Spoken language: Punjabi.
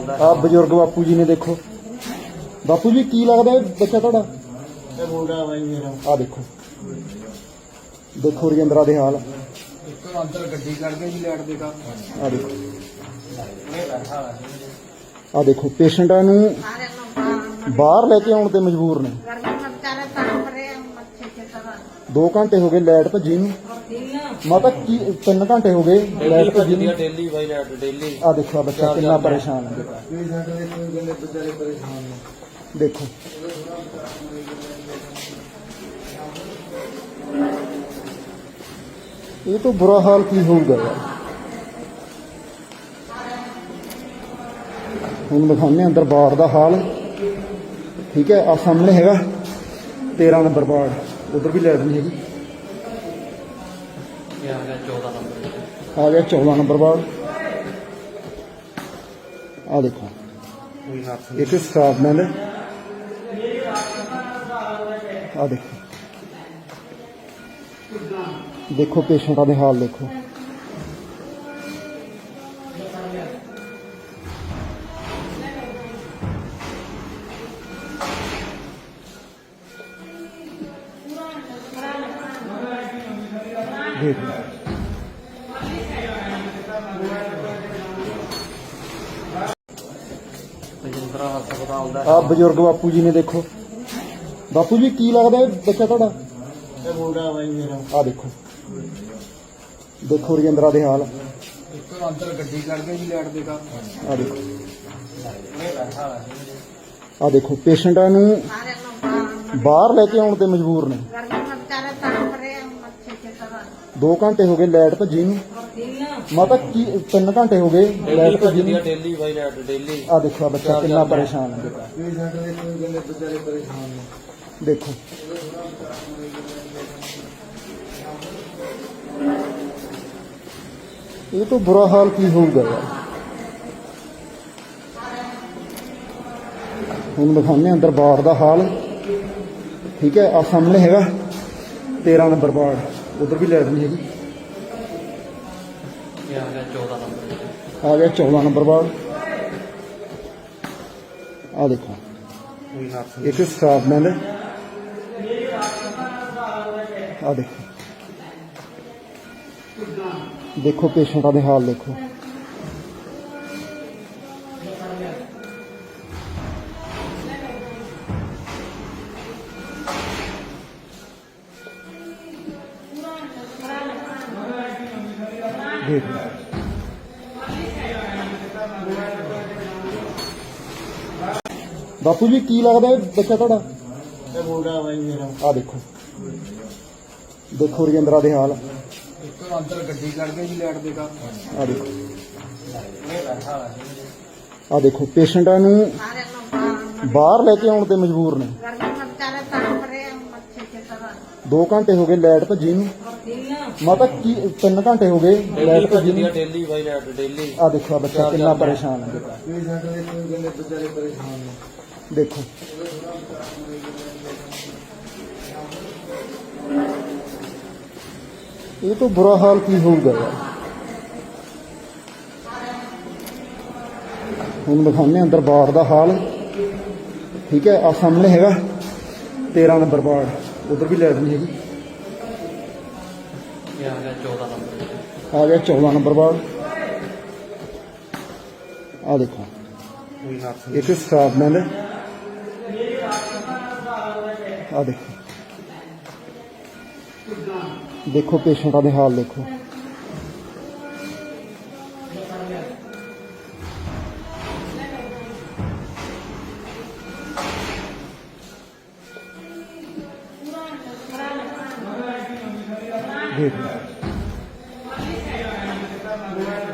ਹਸਪਤਾਲ ਦਾ ਆ ਬਜ਼ੁਰਗ ਬਾਪੂ ਜੀ ਨੇ ਦੇਖੋ। ਬਾਪੂ ਜੀ ਕੀ ਲੱਗਦਾ ਇਹ ਬੱਚਾ ਤੁਹਾਡਾ? ਇਹ ਮੁੰਡਾ ਬਾਈ ਮੇਰਾ। ਆ ਦੇਖੋ। ਦੇਖੋ ਰਜਿੰਦਰਾ ਦੇ ਹਾਲ। ਇੱਕ ਅੰਦਰ ਗੱਡੀ ਕੱਢ ਕੇ ਜੀ ਲੈਟ ਦੇ ਕਰ ਆ ਦੇਖੋ। ਆ ਦੇਖੋ ਪੇਸ਼ੈਂਟਾਂ ਨੂੰ ਬਾਹਰ ਲੈ ਕੇ ਆਉਣ ਤੇ ਮਜਬੂਰ ਨੇ। ਦੋ ਘੰਟੇ ਹੋ ਗਏ ਲਾਈਟ ਭੱਜੀ ਨੂੰ। ਮਾਤਾ ਕੀ ਤਿੰਨ ਘੰਟੇ ਹੋ ਗਏ ਲਾਈਟ ਭੱਜੀ ਨੂੰ। ਡੇਲੀ ਬਾਈ ਲਾਈਟ ਡੇਲੀ। ਆ ਦੇਖੋ ਬੱਚਾ ਕਿੰਨਾ ਪਰੇਸ਼ਾਨ ਹੈ। ਦੇਖੋ। ਇਹ ਤਾਂ ਬੁਰਾ ਹਾਲ ਕੀ ਹੋਊਗਾ? ਯਾਰ ਹੁਣ ਦਿਖਾਉਂਦੇ ਅੰਦਰ ਬਾਹਰ ਦਾ ਹਾਲ। ਠੀਕ ਹੈ ਆ ਸਾਹਮਣੇ ਹੈਗਾ 13 ਨੰਬਰ ਵਾਰਡ। ਉਧਰ ਵੀ ਲਾਈਟ ਨਹੀਂ ਹੈਗੀ। ਇਹ ਆ ਗਿਆ 14 ਨੰਬਰ ਆ ਗਿਆ 14 ਨੰਬਰ ਬਾੜ ਆ ਦੇਖੋ। ਕੋਈ ਇੱਕ ਸਟਾਫ ਮੈਨ ਆ ਦੇਖੋ। ਦੇਖੋ ਪੇਸ਼ੈਂਟਾਂ ਦੇ ਹਾਲ ਦੇਖੋ। ਆ ਬਜ਼ੁਰਗ ਬਾਪੂ ਜੀ ਨੇ ਦੇਖੋ। ਬਾਪੂ ਜੀ ਕੀ ਲੱਗਦਾ ਇਹ ਬੱਚਾ ਤੁਹਾਡਾ? ਇਹ ਮੁੰਡਾ ਬਾਈ ਮੇਰਾ। ਆ ਦੇਖੋ। ਦੇਖੋ ਰਜਿੰਦਰਾ ਦੇ ਹਾਲ। ਇੱਕ ਅੰਦਰ ਗੱਡੀ ਕੱਢ ਕੇ ਜੀ ਲੈਟ ਦੇ ਕਾ ਆ ਦੇਖੋ। ਆ ਦੇਖੋ ਪੇਸ਼ੈਂਟਾਂ ਨੂੰ ਬਾਹਰ ਲੈ ਕੇ ਆਉਣ ਤੇ ਮਜਬੂਰ ਨੇ। 2 ਘੰਟੇ ਹੋ ਗਏ ਲਾਈਟ ਭੱਜੀ ਨੂੰ। ਮਾਤਾ ਕੀ 3 ਘੰਟੇ ਹੋ ਗਏ ਲਾਈਟ ਭੱਜੀ ਨੂੰ। ਡੇਲੀ ਬਾਈ ਲੈਟ ਡੇਲੀ ਆ ਦੇਖੋ ਬੱਚਾ ਕਿੰਨਾ ਪਰੇਸ਼ਾਨ ਹੈ। ਦੇ ਦੇਖੋ। ਇਹ ਤਾਂ ਬੁਰਾ ਹਾਲ ਕੀ ਹੋਊਗਾ? ਯਾਰ ਹੁਣ ਦਿਖਾਉਂਦੇ ਅੰਦਰ ਬਾੜ ਦਾ ਹਾਲ। ਠੀਕ ਹੈ ਆ ਸਾਹਮਣੇ ਹੈਗਾ 13 ਨੰਬਰ ਬਾੜ ਉਧਰ ਵੀ ਲਾਈਟ ਨਹੀਂ ਹੈਗੀ। ਇਹ ਆ ਗਿਆ 14 ਨੰਬਰ। ਆ ਗਿਆ 14 ਨੰਬਰ ਬਾੜ ਆ ਦੇਖੋ। ਕੋਈ ਹੱਥ ਇੱਕ ਸਟਾਫ ਮੈਨ ਆ ਦੇਖੋ। ਦੇਖੋ ਪੇਸ਼ੈਂਟਾਂ ਦੇ ਹਾਲ ਦੇਖੋ। ਬਾਪੂ ਜੀ ਕੀ ਲੱਗਦਾ ਇਹ ਬੱਚਾ ਤੁਹਾਡਾ? ਇਹ ਮੁੰਡਾ ਬਾਈ ਮੇਰਾ। ਆ ਦੇਖੋ। ਦੇਖੋ ਰਜਿੰਦਰਾ ਦੇ ਹਾਲ। ਇੱਕ ਅੰਦਰ ਗੱਡੀ ਕੱਢ ਕੇ ਜੀ ਲੈਟ ਦੇ ਕਾ ਆ ਦੇਖੋ। ਆ ਦੇਖੋ ਪੇਸ਼ੈਂਟਾਂ ਨੂੰ ਬਾਹਰ ਲੈ ਕੇ ਆਉਣ ਤੇ ਮਜਬੂਰ ਨੇ। ਦੋ ਘੰਟੇ ਹੋ ਗਏ ਲੈਟ ਭੱਜੀ ਨੂੰ। ਮਾਤਾ ਕੀ 3 ਘੰਟੇ ਹੋ ਗਏ ਲਾਈਟ ਭੱਜੀ ਨੂੰ। ਡੇਲੀ ਬਾਈ ਲੈਟ ਡੇਲੀ। ਆ ਦੇਖੋ ਆ ਬੱਚਾ ਕਿੰਨਾ ਪਰੇਸ਼ਾਨ ਹੈ। ਦੇਖੋ। ਇਹ ਤਾਂ ਬੁਰਾ ਹਾਲ ਕੀ ਹੋਊਗਾ? ਹੁਣ ਦਿਖਾਉਂਦੇ ਅੰਦਰ ਬਾੜ ਦਾ ਹਾਲ। ਠੀਕ ਹੈ ਆ ਸਾਹਮਣੇ ਹੈਗਾ 13 ਨੰਬਰ ਬਾੜ ਉਧਰ ਵੀ ਲਾਈਟ ਨਹੀਂ ਹੈਗੀ। ਇਹ ਆ ਗਿਆ 14 ਨੰਬਰ ਆ ਗਿਆ 14 ਨੰਬਰ ਬਾੜ ਆ ਦੇਖੋ। ਕੋਈ ਹੱਥ ਇੱਕ ਸਟਾਫ ਮੈਨ ਆ ਦੇਖੋ। ਦੇਖੋ ਪੇਸ਼ੈਂਟਾਂ ਦੇ ਹਾਲ ਦੇਖੋ। Thank you.